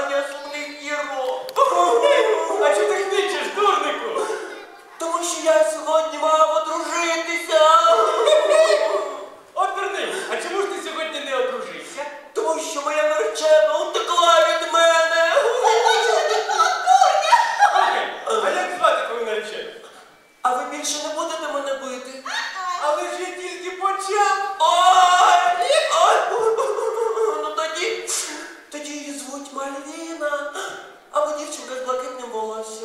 Аня сплив і. А чого ти хничеш, дурнику? Тому що я сьогодні мав одружитися. От вернись, а чому ж ти сьогодні не одружився? Тому що моя наречена утекла від мене. Ой, А як звати твою наречену? А ви більше не будете? звуть Мальвіна, або дівчинка з блакитним волоссям.